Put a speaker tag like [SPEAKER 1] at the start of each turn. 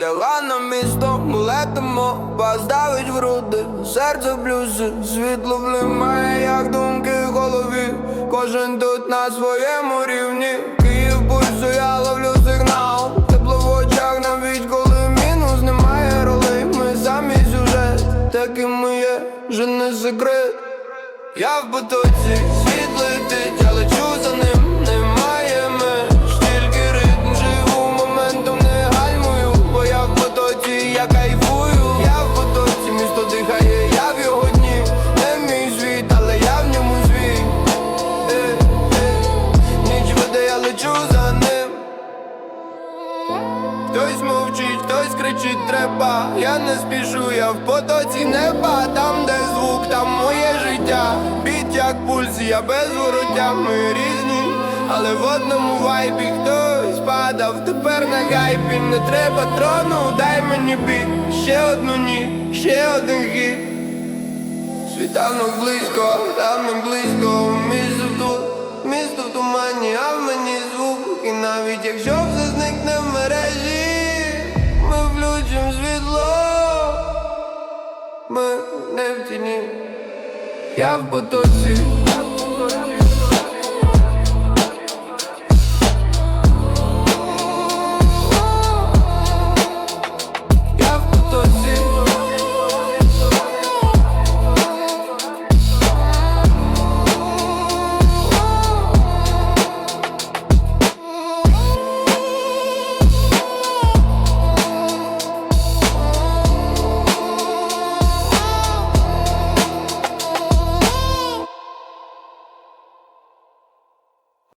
[SPEAKER 1] лягла на місто, ми летимо, вас давить в груди, серце блюзи, світло блимає, як думки в голові. Кожен тут на своєму рівні. Київ пульсу, я ловлю сигнал. Тепло в очах навіть коли мінус, немає ролей. Ми самі сюжет, таким ми є, вже не секрет. Я в потоці, світ летить, я лечу за ним, Хтось мовчить, хтось кричить, треба. Я не спішу, я в потоці неба, там, де звук, там моє життя. Біт як пульс, я без вороття, ми різні, але в одному вайбі хтось падав, тепер на гайпі не треба трону, дай мені біт, ще одну ні, ще один хід. Світанок близько, там не близько, місто тут, місто в тумані, а в мені звук. І навіть якщо все зникне в мережі, ми не в тіні. Я в потоці,